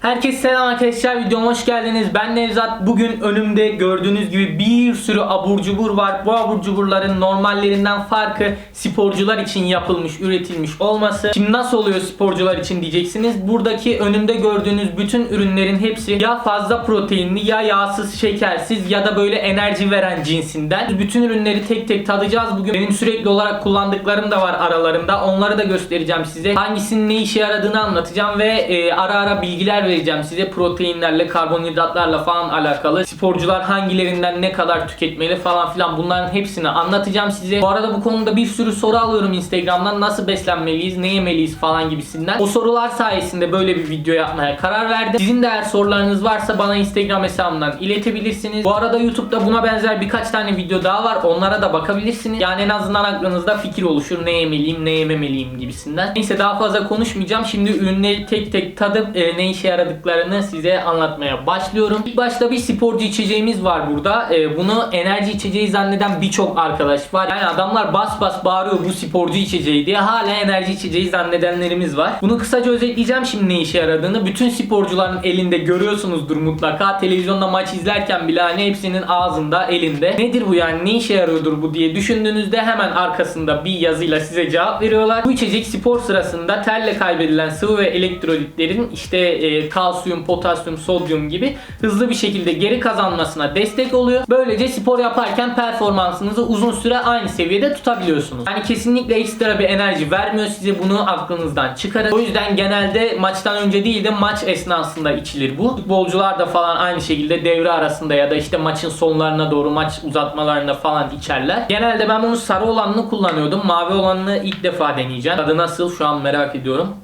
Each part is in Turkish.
Herkese selam arkadaşlar videoma hoş geldiniz. Ben Nevzat. Bugün önümde gördüğünüz gibi bir sürü abur cubur var. Bu abur cuburların normallerinden farkı sporcular için yapılmış, üretilmiş olması. Şimdi nasıl oluyor sporcular için diyeceksiniz. Buradaki önümde gördüğünüz bütün ürünlerin hepsi ya fazla proteinli ya yağsız, şekersiz ya da böyle enerji veren cinsinden. Bütün ürünleri tek tek tadacağız bugün. Benim sürekli olarak kullandıklarım da var aralarında. Onları da göstereceğim size. Hangisinin ne işe yaradığını anlatacağım ve e, ara ara bilgiler vereceğim size. Proteinlerle, karbonhidratlarla falan alakalı. Sporcular hangilerinden ne kadar tüketmeli falan filan bunların hepsini anlatacağım size. Bu arada bu konuda bir sürü soru alıyorum Instagram'dan. Nasıl beslenmeliyiz, ne yemeliyiz falan gibisinden. O sorular sayesinde böyle bir video yapmaya karar verdim. Sizin de eğer sorularınız varsa bana Instagram hesabımdan iletebilirsiniz. Bu arada YouTube'da buna benzer birkaç tane video daha var. Onlara da bakabilirsiniz. Yani en azından aklınızda fikir oluşur. Ne yemeliyim, ne yememeliyim gibisinden. Neyse daha fazla konuşmayacağım. Şimdi ürünleri tek tek tadıp e, ne işe yaradıklarını size anlatmaya başlıyorum. İlk başta bir sporcu içeceğimiz var burada. E, bunu enerji içeceği zanneden birçok arkadaş var. Yani adamlar bas bas bağırıyor bu sporcu içeceği diye. Hala enerji içeceği zannedenlerimiz var. Bunu kısaca özetleyeceğim şimdi ne işe yaradığını. Bütün sporcuların elinde görüyorsunuzdur mutlaka. Televizyonda maç izlerken bile hani hepsinin ağzında, elinde. Nedir bu yani? Ne işe yarıyordur bu diye düşündüğünüzde hemen arkasında bir yazıyla size cevap veriyorlar. Bu içecek spor sırasında terle kaybedilen sıvı ve elektrolitlerin işte e, kalsiyum, potasyum, sodyum gibi hızlı bir şekilde geri kazanmasına destek oluyor. Böylece spor yaparken performansınızı uzun süre aynı seviyede tutabiliyorsunuz. Yani kesinlikle ekstra bir enerji vermiyor size bunu aklınızdan çıkarın. O yüzden genelde maçtan önce değil de maç esnasında içilir bu. Futbolcular da falan aynı şekilde devre arasında ya da işte maçın sonlarına doğru maç uzatmalarında falan içerler. Genelde ben bunu sarı olanını kullanıyordum. Mavi olanını ilk defa deneyeceğim. Tadı nasıl şu an merak ediyorum.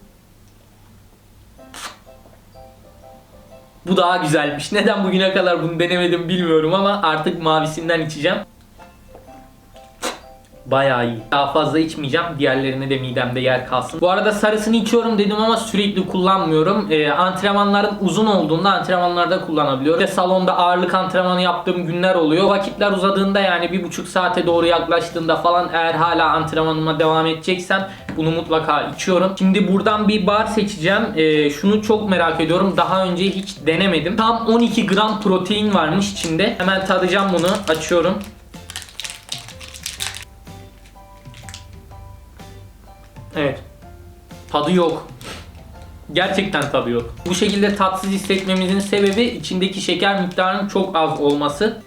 Bu daha güzelmiş. Neden bugüne kadar bunu denemedim bilmiyorum ama artık mavisinden içeceğim. Bayağı iyi. Daha fazla içmeyeceğim. Diğerlerine de midemde yer kalsın. Bu arada sarısını içiyorum dedim ama sürekli kullanmıyorum. Ee, antrenmanların uzun olduğunda antrenmanlarda kullanabiliyorum. İşte salonda ağırlık antrenmanı yaptığım günler oluyor. Vakitler uzadığında yani bir buçuk saate doğru yaklaştığında falan eğer hala antrenmanıma devam edeceksem bunu mutlaka içiyorum. Şimdi buradan bir bar seçeceğim. Ee, şunu çok merak ediyorum. Daha önce hiç denemedim. Tam 12 gram protein varmış içinde. Hemen tadacağım bunu. Açıyorum. Evet. Tadı yok. Gerçekten tadı yok. Bu şekilde tatsız hissetmemizin sebebi içindeki şeker miktarının çok az olması.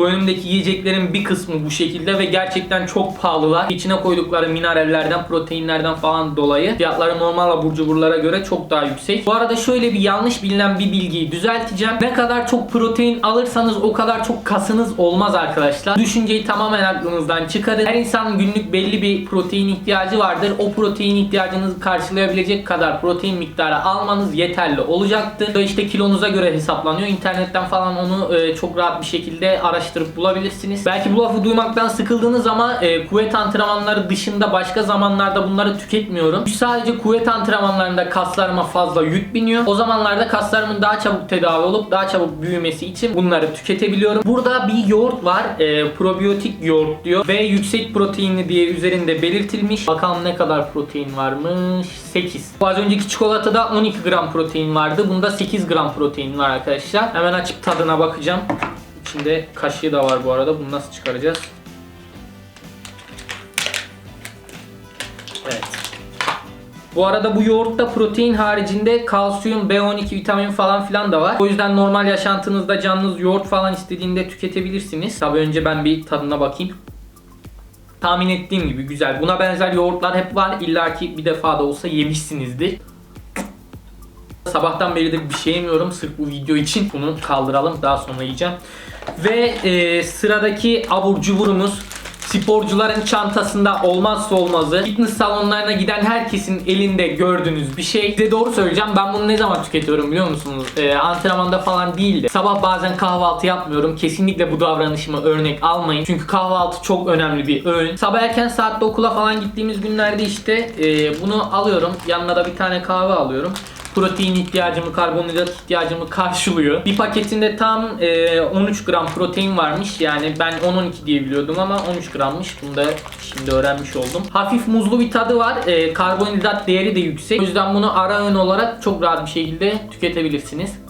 Bu önümdeki yiyeceklerin bir kısmı bu şekilde ve gerçekten çok pahalılar. İçine koydukları minerallerden, proteinlerden falan dolayı fiyatları normal abur cuburlara göre çok daha yüksek. Bu arada şöyle bir yanlış bilinen bir bilgiyi düzelteceğim. Ne kadar çok protein alırsanız o kadar çok kasınız olmaz arkadaşlar. Düşünceyi tamamen aklınızdan çıkarın. Her insanın günlük belli bir protein ihtiyacı vardır. O protein ihtiyacınızı karşılayabilecek kadar protein miktarı almanız yeterli olacaktır. İşte kilonuza göre hesaplanıyor. İnternetten falan onu e, çok rahat bir şekilde araştırıp bulabilirsiniz. Belki bu lafı duymaktan sıkıldınız ama e, kuvvet antrenmanları dışında başka zamanlarda bunları tüketmiyorum. Sadece kuvvet antrenmanlarında kaslarıma fazla yük biniyor. O zamanlarda kaslarımın daha çabuk tedavi olup daha çabuk büyümesi için bunları tüketebiliyorum. Burada bir yoğurt var. E, probiyotik yoğurt diyor ve yüksek proteinli diye üzerinde belirtilmiş. Bakalım ne kadar protein varmış? 8. Bu az önceki çikolatada 12 gram protein vardı. Bunda 8 gram protein var arkadaşlar. Hemen açıp tadına bakacağım. İçinde kaşığı da var bu arada. Bunu nasıl çıkaracağız? Evet. Bu arada bu yoğurtta protein haricinde kalsiyum, B12, vitamin falan filan da var. O yüzden normal yaşantınızda canınız yoğurt falan istediğinde tüketebilirsiniz. Tabi önce ben bir tadına bakayım. Tahmin ettiğim gibi güzel. Buna benzer yoğurtlar hep var. İlla ki bir defa da olsa yemişsinizdir. Sabahtan beridir bir şey yemiyorum sırf bu video için. Bunu kaldıralım daha sonra yiyeceğim. Ve e, sıradaki abur cuburumuz sporcuların çantasında olmazsa olmazı. Fitness salonlarına giden herkesin elinde gördüğünüz bir şey. Size doğru söyleyeceğim ben bunu ne zaman tüketiyorum biliyor musunuz? E, antrenmanda falan değil de. Sabah bazen kahvaltı yapmıyorum. Kesinlikle bu davranışımı örnek almayın. Çünkü kahvaltı çok önemli bir öğün. Sabah erken saatte okula falan gittiğimiz günlerde işte e, bunu alıyorum. Yanına da bir tane kahve alıyorum. Protein ihtiyacımı, karbonhidrat ihtiyacımı karşılıyor. Bir paketinde tam e, 13 gram protein varmış. Yani ben 10-12 diye biliyordum ama 13 grammış. Bunu da şimdi öğrenmiş oldum. Hafif muzlu bir tadı var. E, karbonhidrat değeri de yüksek. O yüzden bunu ara öğün olarak çok rahat bir şekilde tüketebilirsiniz.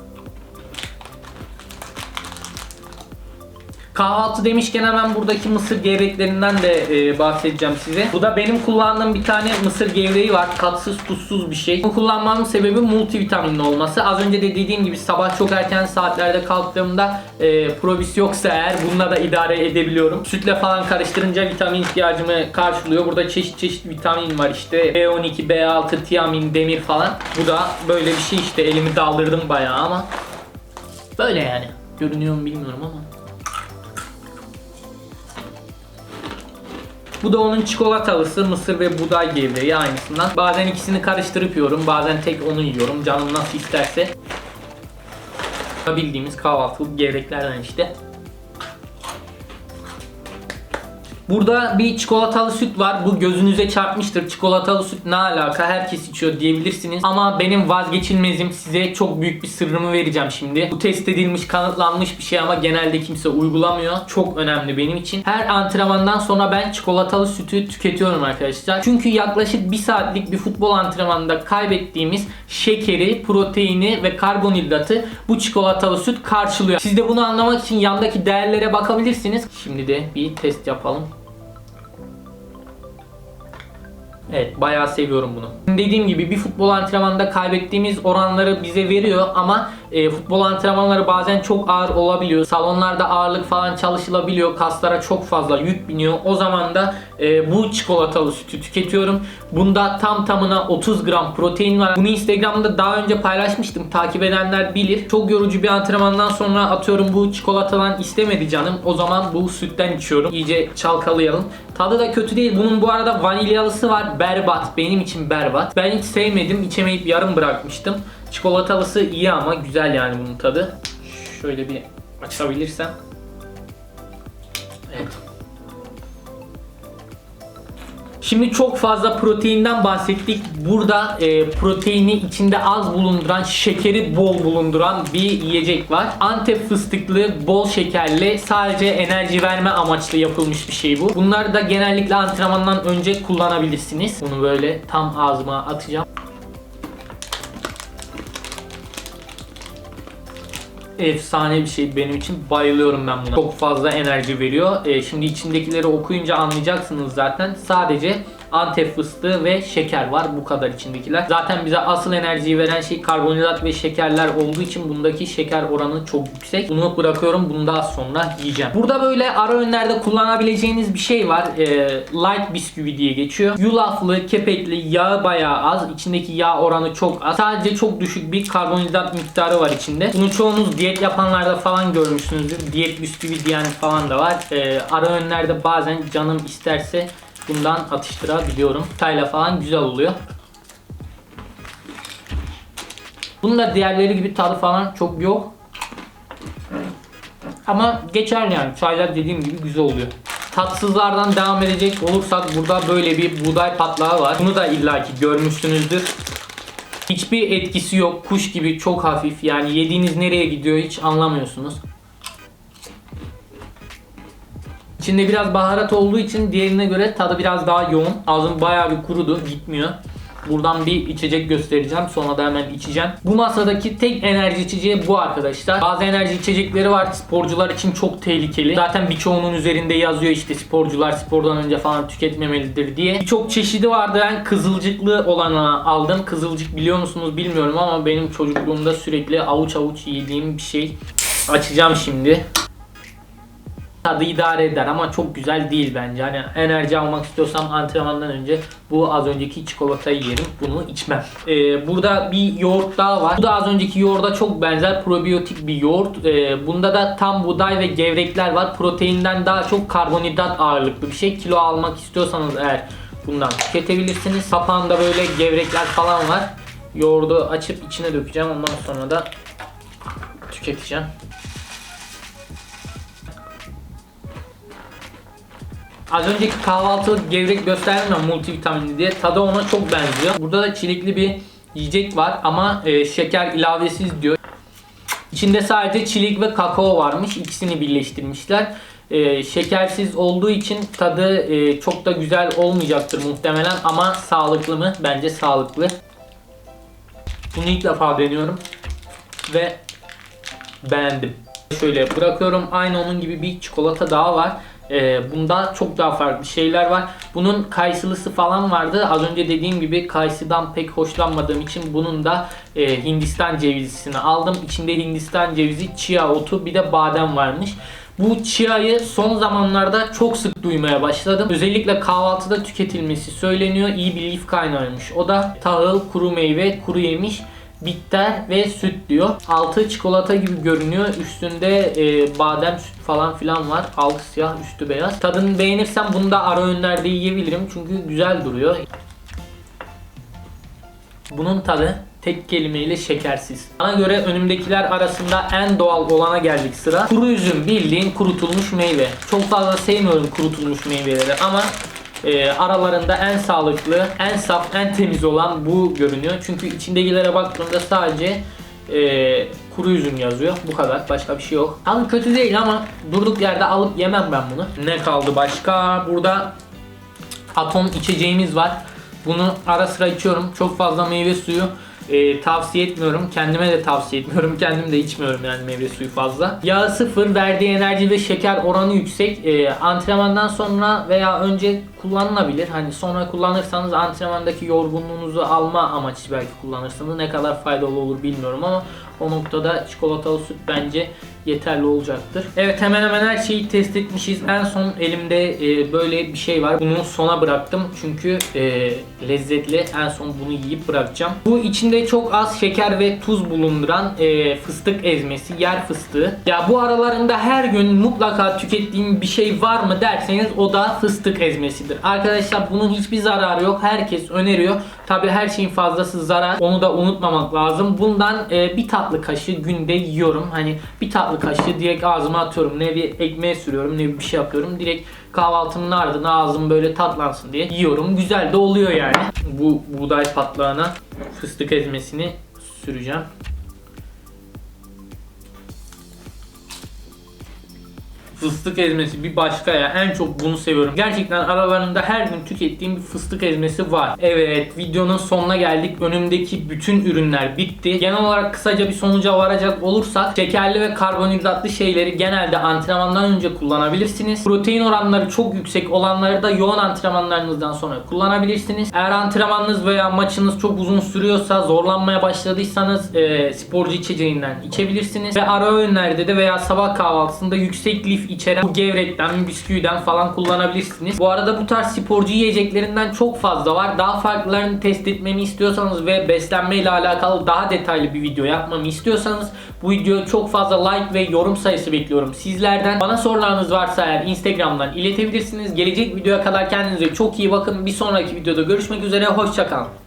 Kahvaltı demişken hemen buradaki mısır gevreklerinden de e, bahsedeceğim size. Bu da benim kullandığım bir tane mısır gevreği var. Tatsız tuzsuz bir şey. Bu kullanmamın sebebi multivitaminli olması. Az önce de dediğim gibi sabah çok erken saatlerde kalktığımda e, probis yoksa eğer bununla da idare edebiliyorum. Sütle falan karıştırınca vitamin ihtiyacımı karşılıyor. Burada çeşit çeşit vitamin var işte. B12, B6, tiamin, demir falan. Bu da böyle bir şey işte. Elimi daldırdım bayağı ama böyle yani. Görünüyor mu bilmiyorum ama. Bu da onun çikolatalısı mısır ve buğday gevreği aynısından. Bazen ikisini karıştırıp yiyorum. Bazen tek onu yiyorum. Canım nasıl isterse. Bildiğimiz kahvaltılık gevreklerden işte. Burada bir çikolatalı süt var. Bu gözünüze çarpmıştır. Çikolatalı süt ne alaka? Herkes içiyor diyebilirsiniz. Ama benim vazgeçilmezim. Size çok büyük bir sırrımı vereceğim şimdi. Bu test edilmiş, kanıtlanmış bir şey ama genelde kimse uygulamıyor. Çok önemli benim için. Her antrenmandan sonra ben çikolatalı sütü tüketiyorum arkadaşlar. Çünkü yaklaşık bir saatlik bir futbol antrenmanında kaybettiğimiz şekeri, proteini ve karbonhidratı bu çikolatalı süt karşılıyor. Siz de bunu anlamak için yandaki değerlere bakabilirsiniz. Şimdi de bir test yapalım. Evet bayağı seviyorum bunu. Dediğim gibi bir futbol antrenmanında kaybettiğimiz oranları bize veriyor ama e, futbol antrenmanları bazen çok ağır olabiliyor. Salonlarda ağırlık falan çalışılabiliyor. Kaslara çok fazla yük biniyor. O zaman da e, bu çikolatalı sütü tüketiyorum. Bunda tam tamına 30 gram protein var. Bunu Instagram'da daha önce paylaşmıştım. Takip edenler bilir. Çok yorucu bir antrenmandan sonra atıyorum bu çikolatadan istemedi canım. O zaman bu sütten içiyorum. İyice çalkalayalım. Tadı da kötü değil. Bunun bu arada vanilyalısı var. Berbat. Benim için berbat. Ben hiç sevmedim. İçemeyip yarım bırakmıştım. Çikolatalısı iyi ama güzel yani bunun tadı. Şöyle bir açabilirsem. Evet. Şimdi çok fazla proteinden bahsettik. Burada e, proteini içinde az bulunduran, şekeri bol bulunduran bir yiyecek var. Antep fıstıklı, bol şekerli, sadece enerji verme amaçlı yapılmış bir şey bu. Bunları da genellikle antrenmandan önce kullanabilirsiniz. Bunu böyle tam ağzıma atacağım. Efsane bir şey benim için bayılıyorum ben buna. Çok fazla enerji veriyor. Ee, şimdi içindekileri okuyunca anlayacaksınız zaten. Sadece Antep fıstığı ve şeker var. Bu kadar içindekiler. Zaten bize asıl enerjiyi veren şey karbonhidrat ve şekerler olduğu için bundaki şeker oranı çok yüksek. Bunu bırakıyorum. Bunu daha sonra yiyeceğim. Burada böyle ara öğünlerde kullanabileceğiniz bir şey var. Ee, light bisküvi diye geçiyor. Yulaflı, kepekli, yağı bayağı az. İçindeki yağ oranı çok az. Sadece çok düşük bir karbonhidrat miktarı var içinde. Bunu çoğunuz diyet yapanlarda falan görmüşsünüzdür. Diyet bisküvi diyen falan da var. Ee, ara öğünlerde bazen canım isterse bundan atıştırabiliyorum. Tayla falan güzel oluyor. Bunun da diğerleri gibi tadı falan çok yok. Ama geçer yani. Çaylar dediğim gibi güzel oluyor. Tatsızlardan devam edecek olursak burada böyle bir buğday patlağı var. Bunu da illaki görmüşsünüzdür. Hiçbir etkisi yok. Kuş gibi çok hafif. Yani yediğiniz nereye gidiyor hiç anlamıyorsunuz. İçinde biraz baharat olduğu için diğerine göre tadı biraz daha yoğun. Ağzım bayağı bir kurudu. Gitmiyor. Buradan bir içecek göstereceğim. Sonra da hemen içeceğim. Bu masadaki tek enerji içeceği bu arkadaşlar. Bazı enerji içecekleri var. Sporcular için çok tehlikeli. Zaten birçoğunun üzerinde yazıyor işte sporcular spordan önce falan tüketmemelidir diye. Birçok çeşidi vardı. Ben kızılcıklı olanı aldım. Kızılcık biliyor musunuz bilmiyorum ama benim çocukluğumda sürekli avuç avuç yediğim bir şey. Açacağım şimdi. Tadı idare eder ama çok güzel değil bence. Hani enerji almak istiyorsam antrenmandan önce bu az önceki çikolatayı yerim. Bunu içmem. Ee, burada bir yoğurt daha var. Bu da az önceki yoğurda çok benzer probiyotik bir yoğurt. Ee, bunda da tam buğday ve gevrekler var. Proteinden daha çok karbonhidrat ağırlıklı bir şey. Kilo almak istiyorsanız eğer bundan tüketebilirsiniz. Kapağında böyle gevrekler falan var. Yoğurdu açıp içine dökeceğim. Ondan sonra da tüketeceğim. Az önceki kahvaltılık gevrek gösterdim ya multivitaminli diye. Tadı ona çok benziyor. Burada da çilekli bir yiyecek var ama e, şeker ilavesiz diyor. İçinde sadece çilek ve kakao varmış. İkisini birleştirmişler. E, şekersiz olduğu için tadı e, çok da güzel olmayacaktır muhtemelen ama sağlıklı mı? Bence sağlıklı. Bunu ilk defa deniyorum ve beğendim. Şöyle bırakıyorum. Aynı onun gibi bir çikolata daha var. Ee, bunda çok daha farklı şeyler var. Bunun kayısılısı falan vardı. Az önce dediğim gibi kayısıdan pek hoşlanmadığım için bunun da e, Hindistan cevizisini aldım. İçinde Hindistan cevizi, chia otu bir de badem varmış. Bu chia'yı son zamanlarda çok sık duymaya başladım. Özellikle kahvaltıda tüketilmesi söyleniyor. İyi bir lif kaynağıymış. O da tahıl, kuru meyve, kuru yemiş bitter ve süt diyor. Altı çikolata gibi görünüyor. Üstünde e, badem süt falan filan var. Altı siyah, üstü beyaz. Tadını beğenirsem bunu da ara öğünlerde yiyebilirim. Çünkü güzel duruyor. Bunun tadı tek kelimeyle şekersiz. Bana göre önümdekiler arasında en doğal olana geldik sıra. Kuru üzüm bildiğin kurutulmuş meyve. Çok fazla sevmiyorum kurutulmuş meyveleri ama e, aralarında en sağlıklı, en saf, en temiz olan bu görünüyor. Çünkü içindekilere baktığımda sadece e, kuru üzüm yazıyor. Bu kadar. Başka bir şey yok. Tadı kötü değil ama durduk yerde alıp yemem ben bunu. Ne kaldı başka? Burada atom içeceğimiz var. Bunu ara sıra içiyorum. Çok fazla meyve suyu e, tavsiye etmiyorum. Kendime de tavsiye etmiyorum. Kendim de içmiyorum yani meyve suyu fazla. Yağı sıfır, verdiği enerji ve şeker oranı yüksek. E, antrenmandan sonra veya önce kullanılabilir. Hani sonra kullanırsanız antrenmandaki yorgunluğunuzu alma amaçlı belki kullanırsınız. Ne kadar faydalı olur bilmiyorum ama o noktada çikolatalı süt bence yeterli olacaktır. Evet hemen hemen her şeyi test etmişiz. En son elimde e, böyle bir şey var. Bunu sona bıraktım çünkü e, lezzetli. En son bunu yiyip bırakacağım. Bu içinde çok az şeker ve tuz bulunduran e, fıstık ezmesi, yer fıstığı. Ya bu aralarında her gün mutlaka tükettiğim bir şey var mı derseniz o da fıstık ezmesidir. Arkadaşlar bunun hiçbir zararı yok. Herkes öneriyor. Tabi her şeyin fazlası zarar. Onu da unutmamak lazım. Bundan e, bir tatlı kaşığı günde yiyorum. Hani bir tatlı kaşığı direkt ağzıma atıyorum. Ne bir ekmeğe sürüyorum ne bir şey yapıyorum. Direkt kahvaltımın ardına ağzım böyle tatlansın diye yiyorum. Güzel de oluyor yani. Bu buğday patlağına fıstık ezmesini süreceğim. Fıstık ezmesi bir başka ya. En çok bunu seviyorum. Gerçekten aralarında her gün tükettiğim bir fıstık ezmesi var. Evet videonun sonuna geldik. Önümdeki bütün ürünler bitti. Genel olarak kısaca bir sonuca varacak olursak şekerli ve karbonhidratlı şeyleri genelde antrenmandan önce kullanabilirsiniz. Protein oranları çok yüksek olanları da yoğun antrenmanlarınızdan sonra kullanabilirsiniz. Eğer antrenmanınız veya maçınız çok uzun sürüyorsa zorlanmaya başladıysanız e, sporcu içeceğinden içebilirsiniz. Ve ara öğünlerde de veya sabah kahvaltısında yüksek lif içeren bu gevrekten, bisküviden falan kullanabilirsiniz. Bu arada bu tarz sporcu yiyeceklerinden çok fazla var. Daha farklılarını test etmemi istiyorsanız ve beslenme ile alakalı daha detaylı bir video yapmamı istiyorsanız bu videoya çok fazla like ve yorum sayısı bekliyorum sizlerden. Bana sorularınız varsa eğer Instagram'dan iletebilirsiniz. Gelecek videoya kadar kendinize çok iyi bakın. Bir sonraki videoda görüşmek üzere. Hoşçakalın.